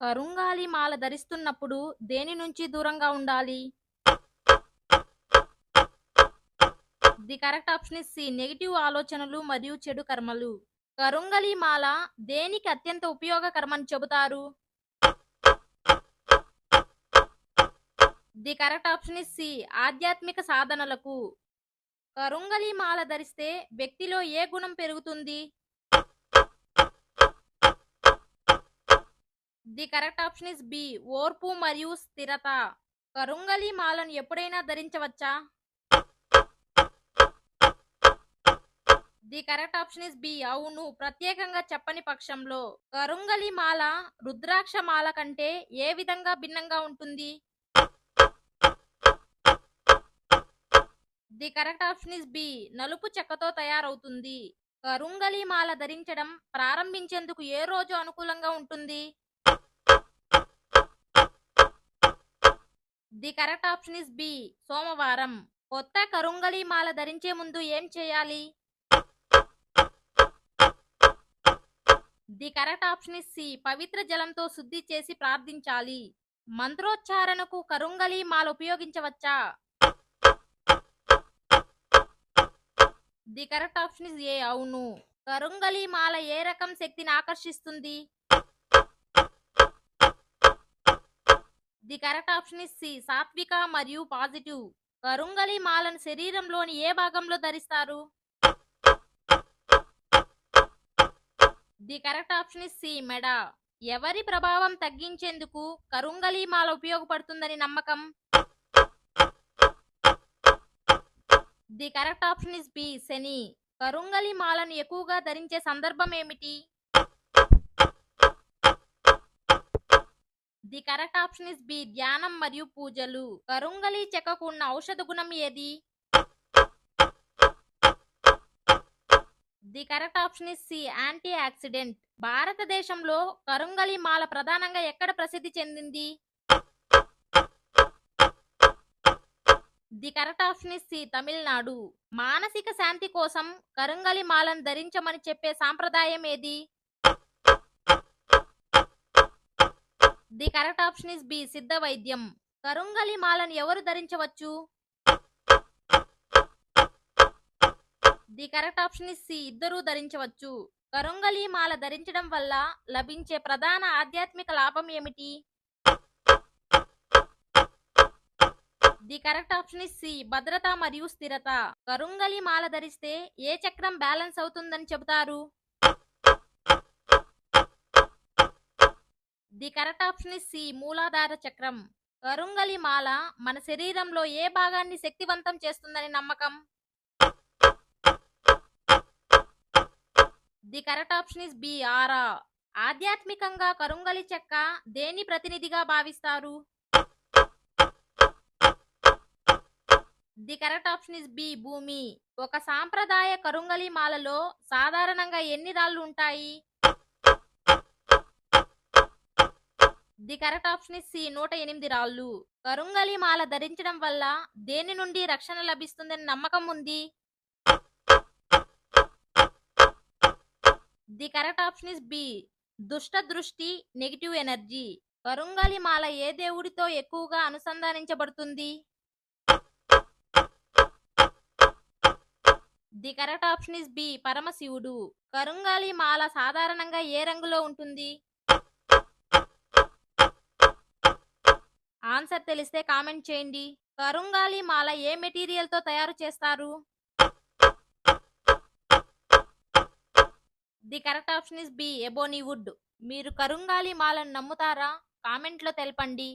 రుంగాలి మాల ధరిస్తున్నప్పుడు దేని నుంచి దూరంగా ఉండాలి? The correct option is C negative ఆలోచనలు మరియు చెడు కర్మలు. కరుంగలి మాల దేనికి అత్యంత ఉపయోగకరమని చెబుతారు? The correct option is C ఆధ్యాత్మిక సాధనలకు. కరుంగలి మాల ధరిస్తే వ్యక్తిలో ఏ గుణం పెరుగుతుంది? The correct option is B. ఓర్పు మరియు స్థిరత. కరుంగలి మాలను ఎప్పుడైనా ధరించవచ్చా? The correct option is B. అవును ప్రత్యేకంగా చెప్పని పక్షంలో. కరుంగలి మాల రుద్రాక్ష మాల కంటే ఏ విధంగా భిన్నంగా ఉంటుంది? The correct option is B. నలుపు చెక్కతో తయారవుతుంది. కరుంగలి మాల ధరించడం ప్రారంభించేందుకు ఏ రోజు అనుకూలంగా ఉంటుంది? The correct option is B. సోమవారం. కొత్త కరుంగలి మాల ధరించే ముందు ఏం చేయాలి? The correct option is C. పవిత్ర జలంతో శుద్ధి చేసి ప్రార్థించాలి. మంత్రోచ్చారణకు కరుంగలి మాల ఉపయోగించవచ్చా? The correct option is A. అవును. కరుంగలి మాల ఏ రకం శక్తిని ఆకర్షిస్తుంది? The correct option is C సాత్విక మరియు పాజిటివ్. కరుంగలి మాలను శరీరంలోని ఏ భాగంలో ధరిస్తారు? The correct option is C మెడ. ఎవరి ప్రభావం తగ్గించేందుకు కరుంగలి మాల ఉపయోగపడుతుందని నమ్మకం? The correct option is B శని. కరుంగలి మాలను ఎక్కువగా ధరించే సందర్భం ఏమిటి? The correct option is B ధ్యానం మరియు పూజలు. కరుంగలి చెక్కకు ఉన్న ఔషధ గుణం ఏది? The correct option is C antioxidant. భారతదేశంలో కరుంగలి మాల ప్రధానంగా ఎక్కడ ప్రసిద్ధి చెందింది? The correct option is C Tamil Nadu. మానసిక శాంతి కోసం కరుంగలి మాలను ధరించమని చెప్పే సాంప్రదాయం ఏది? The correct option is B సిద్ధ వైద్యం. కరుంగలి మాలను ఎవరు ధరించవచ్చు? The correct option is C ఇద్దరూ ధరించవచ్చు. కరుంగలి మాల ధరించడం వల్ల లభించే ప్రధాన ఆధ్యాత్మిక లాభం ఏమిటి? The correct option is C భద్రత మరియు స్థిరత. కరుంగలి మాల ధరిస్తే ఏ చక్రం బ్యాలెన్స్ అవుతుందని చెబుతారు? The correct option is C మూలాధార చక్రం. కరుంగలి మాల మన శరీరంలో ఏ భాగాన్ని శక్తివంతం చేస్తుందని నమ్మకం? The correct option is B aura. ఆధ్యాత్మికంగా కరుంగలి చెక్క దేని ప్రతినిధిగా భావిస్తారు? The correct option is B భూమి. ఒక సాంప్రదాయ కరుంగలి మాలలో సాధారణంగా ఎన్ని రాళ్ళు ఉంటాయి? The correct option is C నూట ఎనిమిది రాళ్ళు. కరుంగలి మాల ధరించడం వల్ల దేని నుండి రక్షణ లభిస్తుందని నమ్మకం ఉంది? The correct option is B దుష్ట దృష్టి నెగిటివ్ ఎనర్జీ. కరుంగలి మాల ఏ దేవుడితో ఎక్కువగా అనుసంధానించబడుతుంది? The correct option is B పరమశివుడు. కరుంగాలి మాల సాధారణంగా ఏ రంగులో ఉంటుంది? ఆన్సర్ తెలిస్తే కామెంట్ చేయండి. కరుంగాలి మాల ఏ మెటీరియల్తో తయారు చేస్తారు? The correct option is B ebony wood మీరు కరుంగాలి మాలను నమ్ముతారా? కామెంట్లో తెలపండి.